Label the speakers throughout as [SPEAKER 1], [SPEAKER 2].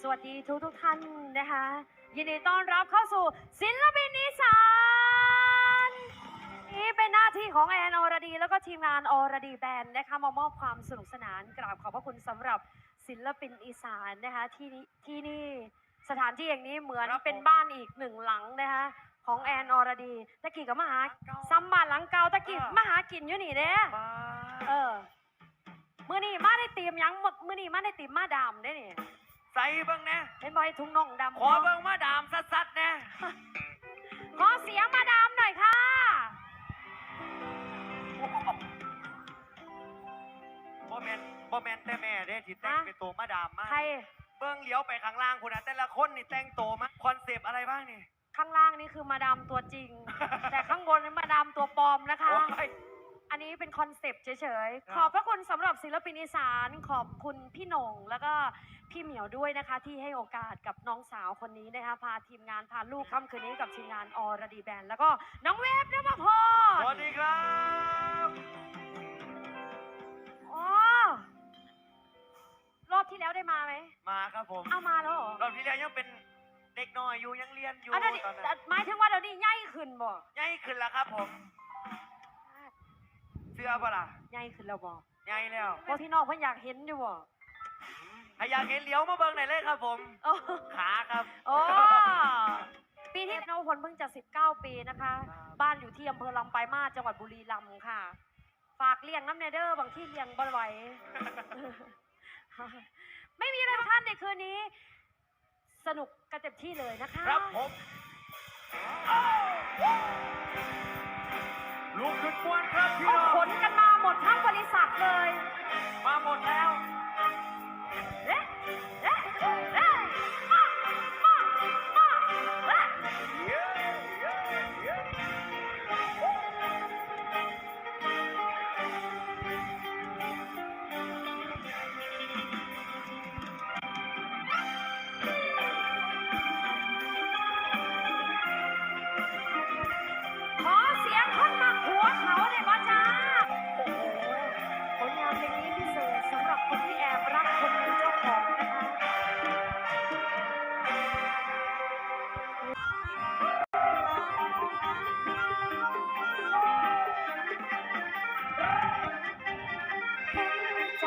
[SPEAKER 1] สวัสดีทุกทุกๆท่านนะคะ ยินดีต้อนรับเข้าสู่ศิลปินอีสานนี่เป็นหน้าที่ของแอนอรดี แล้วก็ทีมงานอรดีแบนด์นะคะมามอบความสนุกสนานกราบขอบพระคุณสำหรับศิลปินอีสานนะคะที่นี่ที่นี่สถานที่อย่างนี้เหมือน
[SPEAKER 2] ครับผม
[SPEAKER 1] เป็นบ้านอีกหนึ่งหลังนะคะของแอนอรดีตะกี้กับมาหาซัมบ้านหลังเก่าตะกี้มาหากินอยู่นี่เด้
[SPEAKER 2] มา
[SPEAKER 1] เออ มือนี่มาได้ตีมหยังมื้อมือนี่มาได้ตีมมาดามได้นี่
[SPEAKER 2] ใส่เบิ่งแน่
[SPEAKER 1] เป็นบอยทุ่งน่องดำ
[SPEAKER 2] ขอเบิ่งมาดามสัดๆแน่
[SPEAKER 1] ขอเสียงมาดามหน่อยค่ะ
[SPEAKER 2] บ่แม่นบ่แม่นแต่แม่เด้ที่แต่ง
[SPEAKER 1] ฮะ
[SPEAKER 2] เป็นตัวมาดามมา
[SPEAKER 1] ใคร
[SPEAKER 2] เบิ่งเหลียวไปข้างล่างคุณนะแต่ละคนนี่แต่งตัวมาคอนเซปต์อะไรบ้างนี่
[SPEAKER 1] ข้างล่างนี่คือมาดามตัวจริง แต่ข้างบนนี่มาดามตัวปลอมนะคะ
[SPEAKER 2] โอ้ย
[SPEAKER 1] อันนี้เป็นคอนเซปต์เฉย
[SPEAKER 2] ครับ
[SPEAKER 1] ๆขอบพระคุณสำหรับศิลปินอีสานขอบคุณพี่หน่งแล้วก็พี่เหมียวด้วยนะคะ ที่ให้โอกาสกับน้องสาวคนนี้นะคะ พาทีมงานพาลูกค่ำคืนนี้กับทีมงานอรดีแบนด์แล้วก็น้องเวฟนภพ
[SPEAKER 2] สวั
[SPEAKER 1] ร
[SPEAKER 2] สดีครับ
[SPEAKER 1] อ๋อรอบที่แล้วได้มาไหม
[SPEAKER 2] มาครับผม
[SPEAKER 1] เอามาแล้วเหรอ
[SPEAKER 2] รอบที่แล้วยังเป็นเด็กน้อยอยู่ยังเรียนอยู่
[SPEAKER 1] อันนั้น
[SPEAKER 2] ตอนนั้น
[SPEAKER 1] หมายถึงว่าเดี๋ยวนี้ใหญ่ขึ้นบ่
[SPEAKER 2] ใหญ่ขึ้นแล้วครับผมเสื้อปะล่ะ
[SPEAKER 1] ใหญ่ขึ้นแล้วบ่
[SPEAKER 2] ใหญ่แล้ว
[SPEAKER 1] เพราะพี่น้องเพิ่นอยากเห็นอยู่บ่
[SPEAKER 2] ถ้าอยากเห็นเหลียวมาเบิ่งหน่อยเลยครับผม
[SPEAKER 1] โอ้
[SPEAKER 2] ขาครับ
[SPEAKER 1] โอ้ปีที่น้องพลเพิ่งจะ 19 ปีนะคะ
[SPEAKER 2] ครับ
[SPEAKER 1] บ้านอยู่ที่อำเภอลำปลายมาสจังหวัดบุรีรัมย์ค่ะ ฝากเลี้ยงน้ำเนเดอร์บางที่เลี้ยงบ่ไหวไม่มีอะไรท่านในคืนนี้ สนุกกันเต็มที่เลยนะคะ
[SPEAKER 2] ครับผม ลูกขึ้นมวนครับพี่
[SPEAKER 1] ก็
[SPEAKER 2] น้อง
[SPEAKER 1] ขนกันมาหมดทั้งบริษัทเลย
[SPEAKER 2] มาหมดแล้ว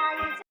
[SPEAKER 1] Bye.